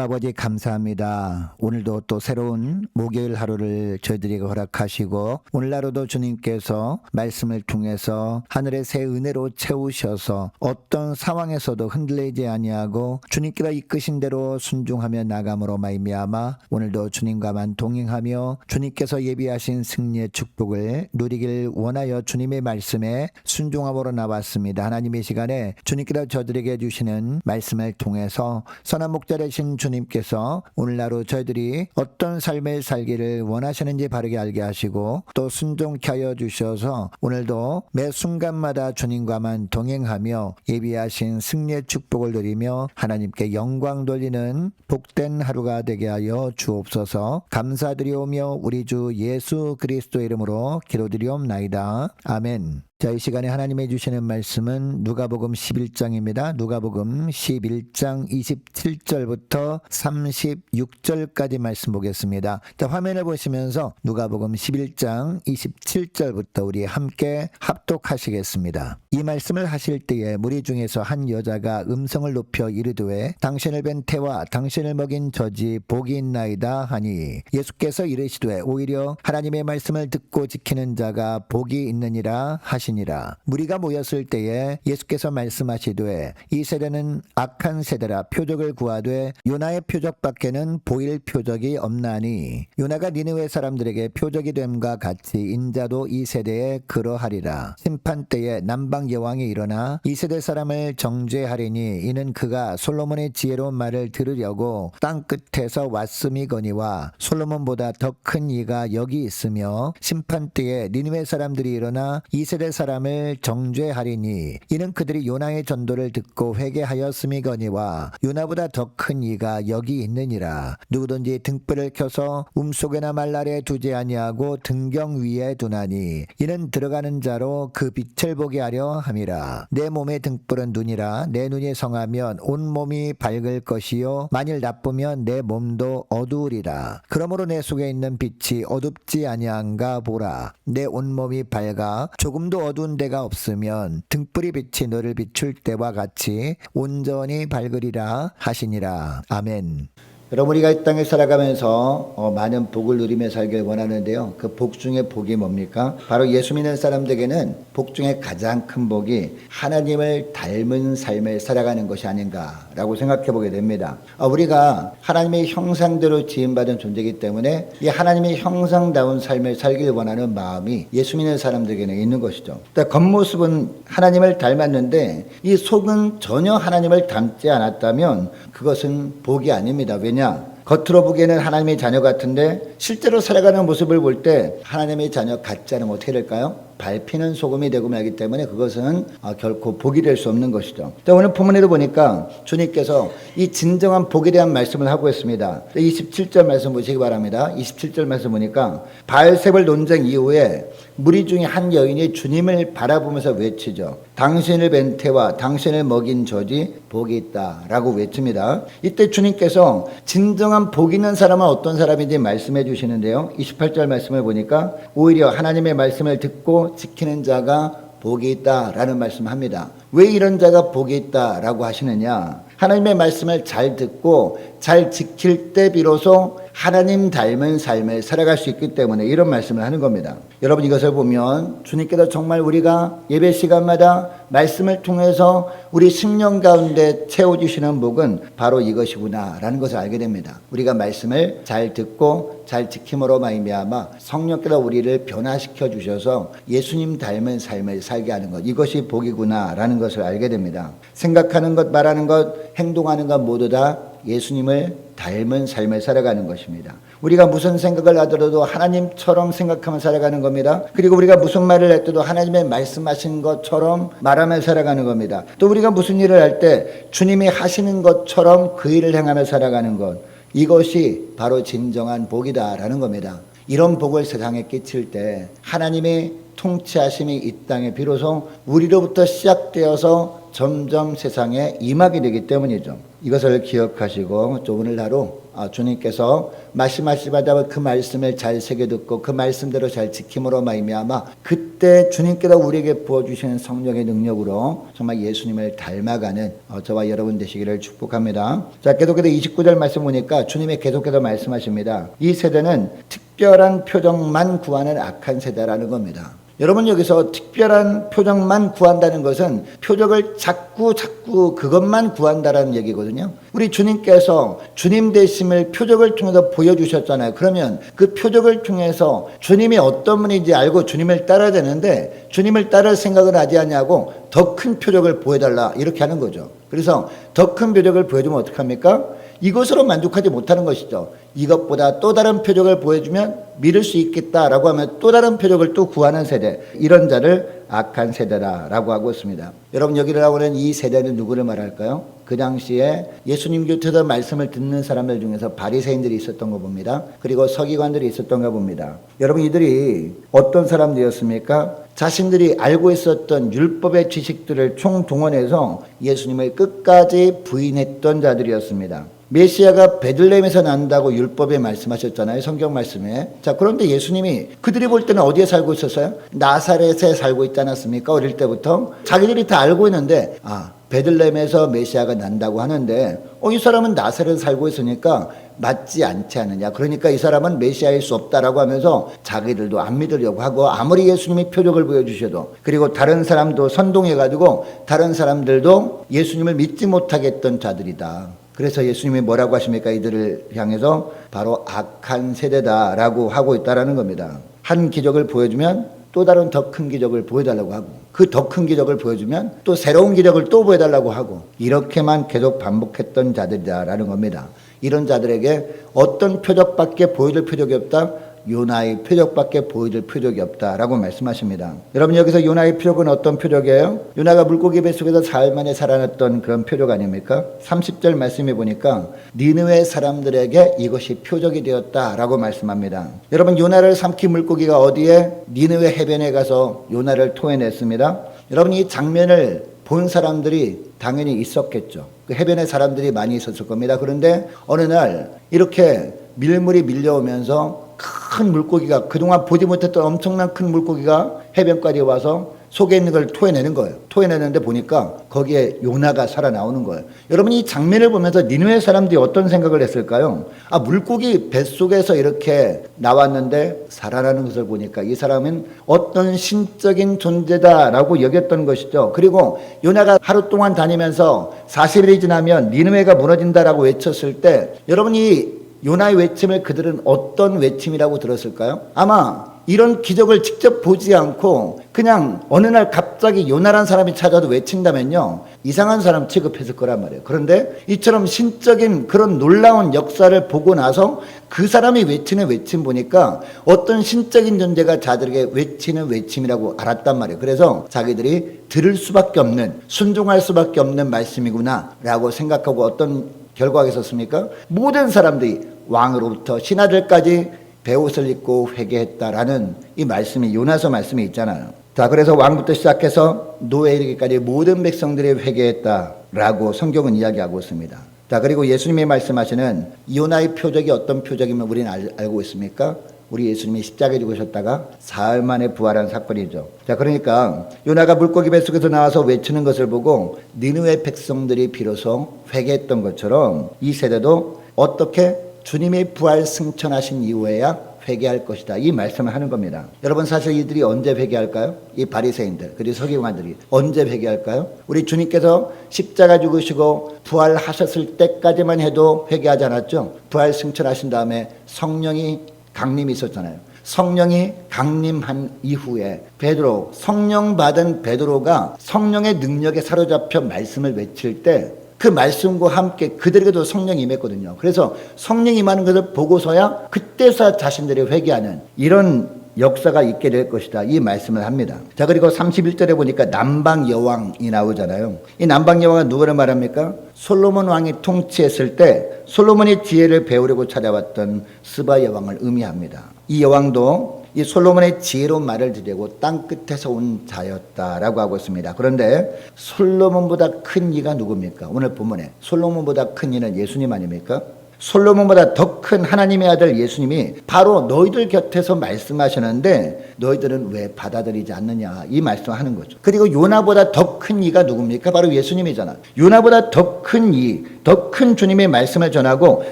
아버지 감사합니다. 오늘도 또 새로운 목요일 하루를 저희들에게 허락하시고 오늘 하루도 주님께서 말씀을 통해서 하늘의 새 은혜로 채우셔서 어떤 상황에서도 흔들리지 아니하고 주님께서 이끄신 대로 순종하며 나감으로 말미암아 오늘도 주님과만 동행하며 주님께서 예비하신 승리의 축복을 누리길 원하여 주님의 말씀에 순종함으로 나왔습니다. 하나님의 시간에 주님께서 저들에게 주시는 말씀을 통해서 선한 목자 되신 주님 께서 오늘 하루 저희들이 어떤 삶을 살기를 원하시는지 바르게 알게 하시고 또 순종케 하여 주셔서 오늘도 매 순간마다 주님과만 동행하며 예비하신 승리의 축복을 누리며 하나님께 영광 돌리는 복된 하루가 되게 하여 주옵소서 감사드리오며 우리 주 예수 그리스도 이름으로 기도드리옵나이다. 아멘. 자, 이 시간에 하나님이 주시는 말씀은 누가복음 11장입니다. 누가복음 11장 27절부터 36절까지 말씀 보겠습니다. 자, 화면을 보시면서 누가복음 11장 27절부터 우리 함께 합독하시겠습니다. 이 말씀을 하실 때에 무리 중에서 한 여자가 음성을 높여 이르되 당신을 뵌 태와 당신을 먹인 저지 복이 있나이다 하니 예수께서 이르시되 오히려 하나님의 말씀을 듣고 지키는 자가 복이 있느니라 하시 니라. 무리가 모였을 때에 예수께서 말씀하시되 이 세대는 악한 세대라 표적을 구하되 요나의 표적밖에는 보일 표적이 없나니 요나가 니느웨 사람들에게 표적이 됨과 같이 인자도 이 세대에 그러하리라. 심판 때에 남방 여왕이 일어나 이 세대 사람을 정죄하리니 이는 그가 솔로몬의 지혜로운 말을 들으려고 땅 끝에서 왔음이거니와 솔로몬보다 더 큰 이가 여기 있으며 심판 때에 니느웨 사람들이 일어나 이 세대 사람을 정죄하리니 이는 그들이 요나의 전도를 듣고 회개하였음이거니와 요나보다 더 큰 이가 여기 있느니라. 누구든지 등불을 켜서 움속에나 말날에 두지 아니하고 등경 위에 두나니 이는 들어가는 자로 그 빛을 보게 하려 함이라. 내 몸의 등불은 눈이라. 내 눈이 성하면 온 몸이 밝을 것이요. 만일 나쁘면 내 몸도 어두우리라. 그러므로 내 속에 있는 빛이 어둡지 아니한가 보라. 내 온 몸이 밝아 조금도 어두운 데가 없으면 등불이 빛이 너를 비출 때와 같이 온전히 밝으리라 하시니라. 아멘 여러분 우리가 이 땅에 살아가면서 어, 많은 복을 누리며 살길 원하는데요. 그 복 중에 복이 뭡니까? 바로 예수 믿는 사람들에게는 복 중에 가장 큰 복이 하나님을 닮은 삶을 살아가는 것이 아닌가라고 생각해 보게 됩니다. 어, 우리가 하나님의 형상대로 지음받은 존재이기 때문에 이 하나님의 형상다운 삶을 살길 원하는 마음이 예수 믿는 사람들에게는 있는 것이죠. 그러니까 겉모습은 하나님을 닮았는데 이 속은 전혀 하나님을 닮지 않았다면 그것은 복이 아닙니다. 왜냐? 겉으로 보기에는 하나님의 자녀 같은데 실제로 살아가는 모습을 볼 때 하나님의 자녀 같지 않으면 어떻게 될까요? 밟히는 소금이 되고 말기 때문에 그것은 아, 결코 복이 될 수 없는 것이죠. 자, 오늘 본문에도 보니까 주님께서 이 진정한 복에 대한 말씀을 하고 있습니다. 27절 말씀 보시기 바랍니다. 27절 말씀 보니까 바알세벌 논쟁 이후에 무리 중에 한 여인이 주님을 바라보면서 외치죠. 당신을 뵌 태와 당신을 먹인 저지 복이 있다 라고 외칩니다. 이때 주님께서 진정한 복 있는 사람은 어떤 사람인지 말씀해 주시는데요. 28절 말씀을 보니까 오히려 하나님의 말씀을 듣고 지키는 자가 복이 있다 라는 말씀을 합니다. 왜 이런 자가 복이 있다 라고 하시느냐? 하나님의 말씀을 잘 듣고 잘 지킬 때 비로소 하나님 닮은 삶을 살아갈 수 있기 때문에 이런 말씀을 하는 겁니다. 여러분 이것을 보면 주님께서 정말 우리가 예배 시간마다 말씀을 통해서 우리 심령 가운데 채워주시는 복은 바로 이것이구나라는 것을 알게 됩니다. 우리가 말씀을 잘 듣고 잘 지킴으로 말미암아 성령께서 우리를 변화시켜 주셔서 예수님 닮은 삶을 살게 하는 것 이것이 복이구나라는 것을 알게 됩니다. 생각하는 것, 말하는 것, 행동하는 것 모두 다 예수님을 닮은 삶을 살아가는 것입니다. 우리가 무슨 생각을 하더라도 하나님처럼 생각하며 살아가는 겁니다. 그리고 우리가 무슨 말을 했더라도 하나님의 말씀하신 것처럼 말하며 살아가는 겁니다. 또 우리가 무슨 일을 할 때 주님이 하시는 것처럼 그 일을 행하며 살아가는 것. 이것이 바로 진정한 복이다라는 겁니다. 이런 복을 세상에 끼칠 때 하나님의 통치하심이 이 땅에 비로소 우리로부터 시작되어서 점점 세상에 임하게 되기 때문이죠. 이것을 기억하시고 또 오늘 하루 아, 주님께서 말씀하시마다 그 말씀을 잘 새겨 듣고 그 말씀대로 잘 지킴으로 말미암아 그때 주님께서 우리에게 부어 주시는 성령의 능력으로 정말 예수님을 닮아가는 어, 저와 여러분 되시기를 축복합니다. 자 계속해서 29절 말씀 보니까 주님이 계속해서 말씀하십니다. 이 세대는 특별한 표정만 구하는 악한 세대라는 겁니다. 여러분 여기서 특별한 표적만 구한다는 것은 표적을 자꾸 자꾸 그것만 구한다라는 얘기거든요. 우리 주님께서 주님 되심을 표적을 통해서 보여주셨잖아요. 그러면 그 표적을 통해서 주님이 어떤 분인지 알고 주님을 따라야 되는데 주님을 따를 생각을 하지 않냐고 더 큰 표적을 보여달라 이렇게 하는 거죠. 그래서 더 큰 표적을 보여주면 어떡합니까? 이것으로 만족하지 못하는 것이죠. 이것보다 또 다른 표적을 보여주면 믿을 수 있겠다라고 하면 또 다른 표적을 또 구하는 세대. 이런 자를 악한 세대다라고 하고 있습니다. 여러분 여기 나오는 이 세대는 누구를 말할까요? 그 당시에 예수님 곁에서 말씀을 듣는 사람들 중에서 바리새인들이 있었던 거 봅니다. 그리고 서기관들이 있었던 가 봅니다. 여러분 이들이 어떤 사람들이었습니까? 자신들이 알고 있었던 율법의 지식들을 총동원해서 예수님을 끝까지 부인했던 자들이었습니다. 메시아가 베들레헴에서 난다고 율법에 말씀하셨잖아요. 성경 말씀에. 자, 그런데 예수님이 그들이 볼 때는 어디에 살고 있었어요? 나사렛에 살고 있지 않았습니까? 어릴 때부터. 자기들이 다 알고 있는데, 아, 베들레헴에서 메시아가 난다고 하는데, 어, 이 사람은 나사렛에 살고 있으니까 맞지 않지 않느냐. 그러니까 이 사람은 메시아일 수 없다라고 하면서 자기들도 안 믿으려고 하고 아무리 예수님이 표적을 보여주셔도 그리고 다른 사람도 선동해가지고 다른 사람들도 예수님을 믿지 못하게 했던 자들이다. 그래서 예수님이 뭐라고 하십니까? 이들을 향해서 바로 악한 세대다라고 하고 있다라는 겁니다. 한 기적을 보여주면 또 다른 더 큰 기적을 보여달라고 하고 그 더 큰 기적을 보여주면 또 새로운 기적을 또 보여달라고 하고 이렇게만 계속 반복했던 자들이다라는 겁니다. 이런 자들에게 어떤 표적밖에 보여줄 표적이 없다. 요나의 표적밖에 보여줄 표적이 없다라고 말씀하십니다. 여러분 여기서 요나의 표적은 어떤 표적이에요? 요나가 물고기 뱃속에서 사흘 만에 살아났던 그런 표적 아닙니까? 30절 말씀해 보니까 니느웨 사람들에게 이것이 표적이 되었다라고 말씀합니다. 여러분 요나를 삼킨 물고기가 어디에 니느웨 해변에 가서 요나를 토해냈습니다. 여러분 이 장면을 본 사람들이 당연히 있었겠죠. 그 해변에 사람들이 많이 있었을 겁니다. 그런데 어느 날 이렇게 밀물이 밀려오면서 큰 물고기가 그동안 보지 못했던 엄청난 큰 물고기가 해변까지 와서 속에 있는 걸 토해내는 거예요. 토해내는데 보니까 거기에 요나가 살아나오는 거예요. 여러분 이 장면을 보면서 니누의 사람들이 어떤 생각을 했을까요? 아 물고기 뱃속에서 이렇게 나왔는데 살아나는 것을 보니까 이 사람은 어떤 신적인 존재다라고 여겼던 것이죠. 그리고 요나가 하루 동안 다니면서 40일이 지나면 니누에가 무너진다라고 외쳤을 때 여러분 이 요나의 외침을 그들은 어떤 외침이라고 들었을까요? 아마 이런 기적을 직접 보지 않고 그냥 어느 날 갑자기 요나란 사람이 찾아도 외친다면요. 이상한 사람 취급했을 거란 말이에요. 그런데 이처럼 신적인 그런 놀라운 역사를 보고 나서 그 사람이 외치는 외침 보니까 어떤 신적인 존재가 자들에게 외치는 외침이라고 알았단 말이에요. 그래서 자기들이 들을 수밖에 없는 순종할 수밖에 없는 말씀이구나 라고 생각하고 어떤 결과가 있었습니까? 모든 사람들이 왕으로부터 신하들까지 베옷을 입고 회개했다라는 이 말씀이 요나서 말씀이 있잖아요. 자, 그래서 왕부터 시작해서 노예 이르기까지 모든 백성들이 회개했다라고 성경은 이야기하고 있습니다. 자, 그리고 예수님이 말씀하시는 요나의 표적이 어떤 표적이면 우리는 알, 알고 있습니까? 우리 예수님이 십자가에 죽으셨다가 사흘 만에 부활한 사건이죠. 자, 그러니까 요나가 물고기 뱃속에서 나와서 외치는 것을 보고 니느웨 백성들이 비로소 회개했던 것처럼 이 세대도 어떻게 주님이 부활 승천하신 이후에야 회개할 것이다. 이 말씀을 하는 겁니다. 여러분 사실 이들이 언제 회개할까요? 이 바리새인들 그리고 서기관들이 언제 회개할까요? 우리 주님께서 십자가 죽으시고 부활하셨을 때까지만 해도 회개하지 않았죠. 부활 승천하신 다음에 성령이 강림이 있었잖아요. 성령이 강림한 이후에 베드로 성령 받은 베드로가 성령의 능력에 사로잡혀 말씀을 외칠 때 그 말씀과 함께 그들에게도 성령이 임했거든요. 그래서 성령이 임하는 것을 보고서야 그때서 자신들이 회개하는 이런 역사가 있게 될 것이다. 이 말씀을 합니다. 자, 그리고 31절에 보니까 남방 여왕이 나오잖아요. 이 남방 여왕은 누구를 말합니까? 솔로몬 왕이 통치했을 때 솔로몬의 지혜를 배우려고 찾아왔던 스바 여왕을 의미합니다. 이 여왕도 이 솔로몬의 지혜로운 말을 들으고 땅 끝에서 온 자였다라고 하고 있습니다. 그런데 솔로몬보다 큰 이가 누굽니까? 오늘 본문에 솔로몬보다 큰 이는 예수님 아닙니까? 솔로몬보다 더 큰 하나님의 아들 예수님이 바로 너희들 곁에서 말씀하시는데 너희들은 왜 받아들이지 않느냐 이 말씀하는 거죠. 그리고 요나보다 더 큰 이가 누굽니까? 바로 예수님이잖아. 요나보다 더 큰 이, 더 큰 주님의 말씀을 전하고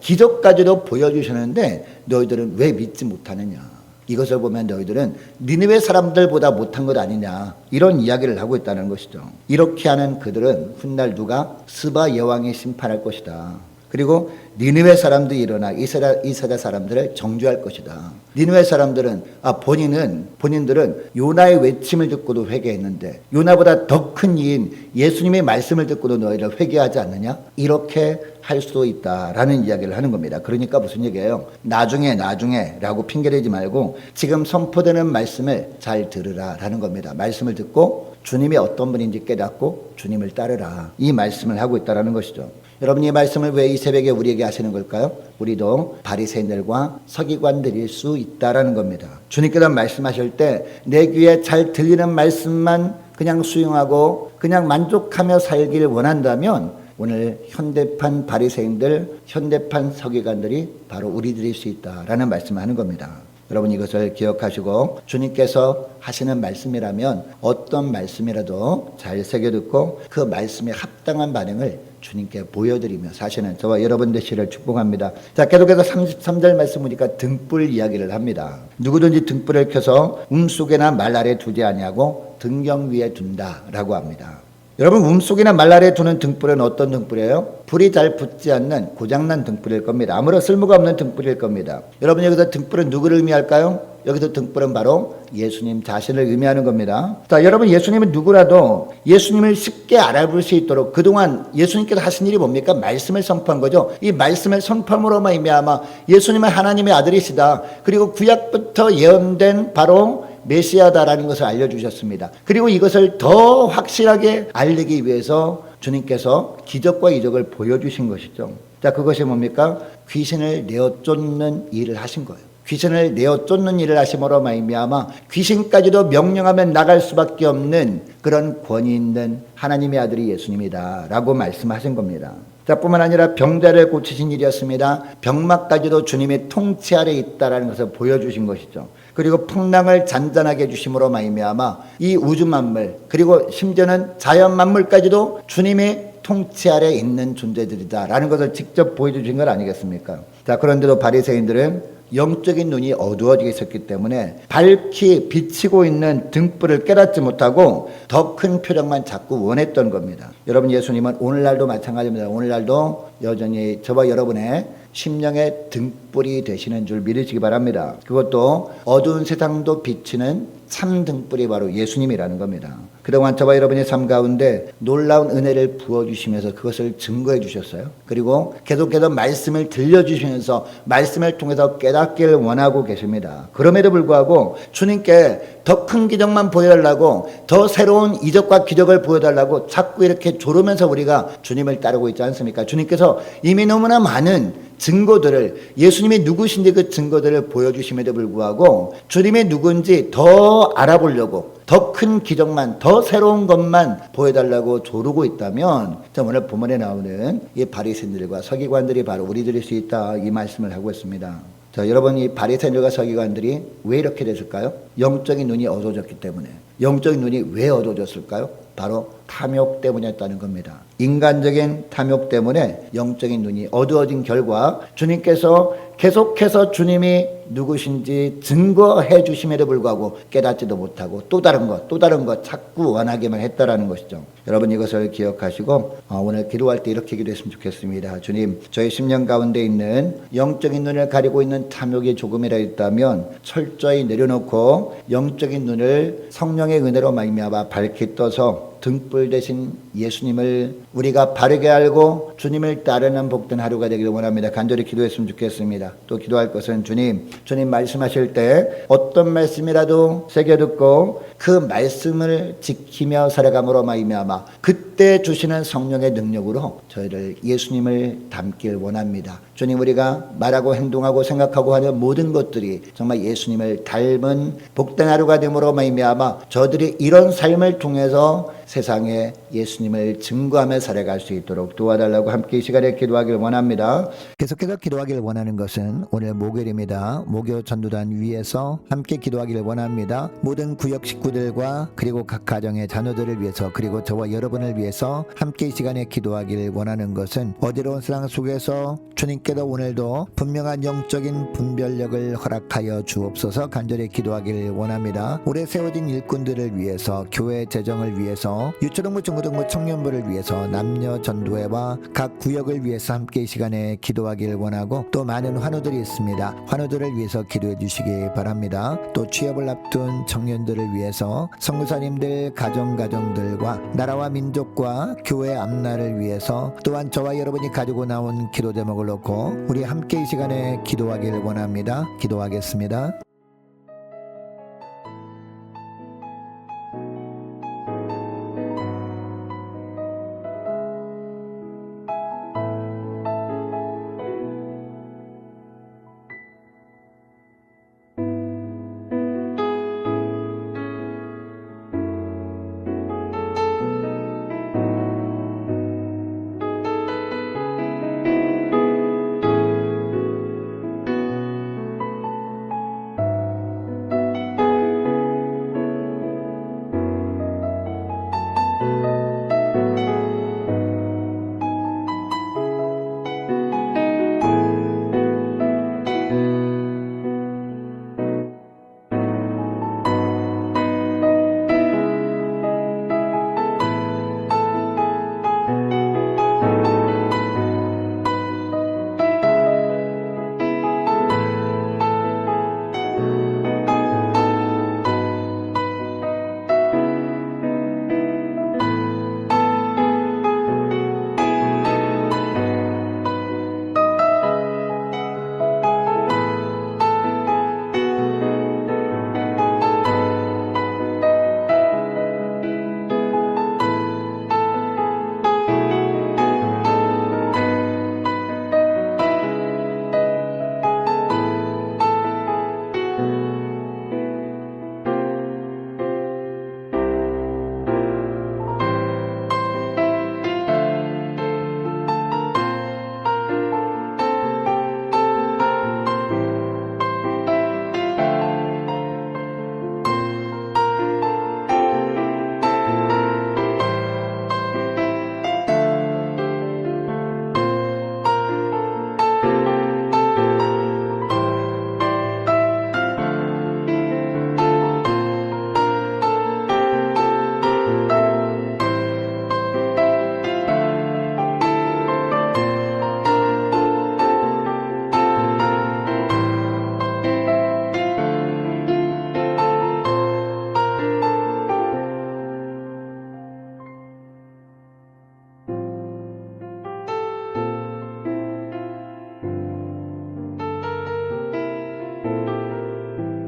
기적까지도 보여주시는데 너희들은 왜 믿지 못하느냐? 이것을 보면 너희들은 니느웨 사람들보다 못한 것 아니냐 이런 이야기를 하고 있다는 것이죠. 이렇게 하는 그들은 훗날 누가 스바 여왕이 심판할 것이다. 그리고 니느웨 사람들이 일어나 이스라 이스라 사람들을 정죄할 것이다. 니느웨 사람들은 아 본인은 본인들은 요나의 외침을 듣고도 회개했는데 요나보다 더 큰 이인 예수님의 말씀을 듣고도 너희를 회개하지 않느냐? 이렇게 할 수도 있다라는 이야기를 하는 겁니다. 그러니까 무슨 얘기예요? 나중에 나중에라고 핑계대지 말고 지금 선포되는 말씀을 잘 들으라라는 겁니다. 말씀을 듣고 주님이 어떤 분인지 깨닫고 주님을 따르라. 이 말씀을 하고 있다라는 것이죠. 여러분 이 말씀을 왜 이 새벽에 우리에게 하시는 걸까요? 우리도 바리새인들과 서기관들일 수 있다라는 겁니다. 주님께서 말씀하실 때 내 귀에 잘 들리는 말씀만 그냥 수용하고 그냥 만족하며 살기를 원한다면 오늘 현대판 바리새인들, 현대판 서기관들이 바로 우리들일 수 있다라는 말씀을 하는 겁니다. 여러분 이것을 기억하시고 주님께서 하시는 말씀이라면 어떤 말씀이라도 잘 새겨 듣고 그 말씀에 합당한 반응을 주님께 보여드리며 사시는 저와 여러분 되시를 축복합니다. 자 계속해서 33절 말씀 보니까 등불 이야기를 합니다. 누구든지 등불을 켜서 음 속에나 말 아래 두지 아니하고 등경 위에 둔다라고 합니다. 여러분 움속이나 말 아래 두는 등불은 어떤 등불이에요? 불이 잘 붙지 않는 고장난 등불일 겁니다. 아무런 쓸모가 없는 등불일 겁니다. 여러분 여기서 등불은 누구를 의미할까요? 여기서 등불은 바로 예수님 자신을 의미하는 겁니다. 자, 여러분 예수님은 누구라도 예수님을 쉽게 알아볼 수 있도록 그동안 예수님께서 하신 일이 뭡니까? 말씀을 선포한 거죠. 이 말씀을 선포함으로만 의미하마 예수님은 하나님의 아들이시다. 그리고 구약부터 예언된 바로 메시아다라는 것을 알려주셨습니다. 그리고 이것을 더 확실하게 알리기 위해서 주님께서 기적과 이적을 보여주신 것이죠. 자, 그것이 뭡니까? 귀신을 내어 쫓는 일을 하신 거예요. 귀신을 내어 쫓는 일을 하심으로 말미암아 귀신까지도 명령하면 나갈 수밖에 없는 그런 권위 있는 하나님의 아들이 예수님이다라고 말씀하신 겁니다. 자, 뿐만 아니라 병자를 고치신 일이었습니다. 병마까지도 주님의 통치 아래 있다라는 것을 보여주신 것이죠. 그리고 풍랑을 잔잔하게 해주심으로 말미암아 이 우주 만물 그리고 심지어는 자연 만물까지도 주님의 통치 아래 있는 존재들이다라는 것을 직접 보여주신 것 아니겠습니까? 자, 그런데도 바리새인들은 영적인 눈이 어두워지게 있었기 때문에 밝히 비치고 있는 등불을 깨닫지 못하고 더 큰 표정만 자꾸 원했던 겁니다. 여러분 예수님은 오늘날도 마찬가지입니다. 오늘날도 여전히 저와 여러분의 심령의 등불이 되시는 줄 믿으시기 바랍니다. 그것도 어두운 세상도 비치는 참 등불이 바로 예수님이라는 겁니다. 그동안 저와 여러분의 삶 가운데 놀라운 은혜를 부어주시면서 그것을 증거해 주셨어요. 그리고 계속해서 말씀을 들려주시면서 말씀을 통해서 깨닫기를 원하고 계십니다. 그럼에도 불구하고 주님께 더 큰 기적만 보여달라고 더 새로운 이적과 기적을 보여달라고 자꾸 이렇게 조르면서 우리가 주님을 따르고 있지 않습니까? 주님께서 이미 너무나 많은 증거들을 예수님이 누구신지 그 증거들을 보여주심에도 불구하고 주님이 누군지 더 알아보려고 더 큰 기적만 더 새로운 것만 보여달라고 조르고 있다면 자, 오늘 본문에 나오는 이 바리새인들과 서기관들이 바로 우리들일 수 있다 이 말씀을 하고 있습니다. 자, 여러분 이 바리새인들과 서기관들이 왜 이렇게 됐을까요? 영적인 눈이 어두워졌기 때문에. 영적인 눈이 왜 어두워졌을까요? 바로 탐욕 때문이었다는 겁니다. 인간적인 탐욕 때문에 영적인 눈이 어두워진 결과 주님께서 계속해서 주님이 누구신지 증거해 주심에도 불구하고 깨닫지도 못하고 또 다른 것, 또 다른 것 자꾸 원하기만 했다라는 것이죠. 여러분 이것을 기억하시고 어, 오늘 기도할 때 이렇게 기도했으면 좋겠습니다. 주님, 저희 심령 가운데 있는 영적인 눈을 가리고 있는 탐욕이 조금이라도 있다면 철저히 내려놓고 영적인 눈을 성령의 은혜로 말미암아 밝히 떠서 등불 대신 예수님을 우리가 바르게 알고 주님을 따르는 복된 하루가 되기를 원합니다. 간절히 기도했으면 좋겠습니다. 또 기도할 것은 주님, 주님 말씀하실 때 어떤 말씀이라도 새겨 듣고 그 말씀을 지키며 살아감으로 말미암아 그때 주시는 성령의 능력으로 저희를 예수님을 닮길 원합니다. 주님 우리가 말하고 행동하고 생각하고 하는 모든 것들이 정말 예수님을 닮은 복된 하루가 되므로 말미암아 저들이 이런 삶을 통해서 세상에 예수님을 증거하며 살아갈 수 있도록 도와달라고 함께 이 시간에 기도하길 원합니다. 계속해서 기도하길 원하는 것은 오늘 목요일입니다. 목요 전도단 위에서 함께 기도하길 원합니다. 모든 구역 식구들과 그리고 각 가정의 자녀들을 위해서 그리고 저와 여러분을 위해 위해서 함께 이 시간에 기도하길 원하는 것은 어디로운 세상 속에서 주님께도 오늘도 분명한 영적인 분별력을 허락하여 주옵소서 간절히 기도하길 원합니다. 올해 세워진 일꾼들을 위해서 교회 재정을 위해서 유초등부 중고등부 청년부를 위해서 남녀 전도회와 각 구역을 위해서 함께 이 시간에 기도하길 원하고 또 많은 환우들이 있습니다. 환우들을 위해서 기도해 주시기 바랍니다. 또 취업을 앞둔 청년들을 위해서 성교사님들 가정 가정들과 나라와 민족과 교회 앞날을 위해서 또한 저와 여러분이 가지고 나온 기도 제목을 놓고 우리 함께 이 시간에 기도하길 원합니다. 기도하겠습니다.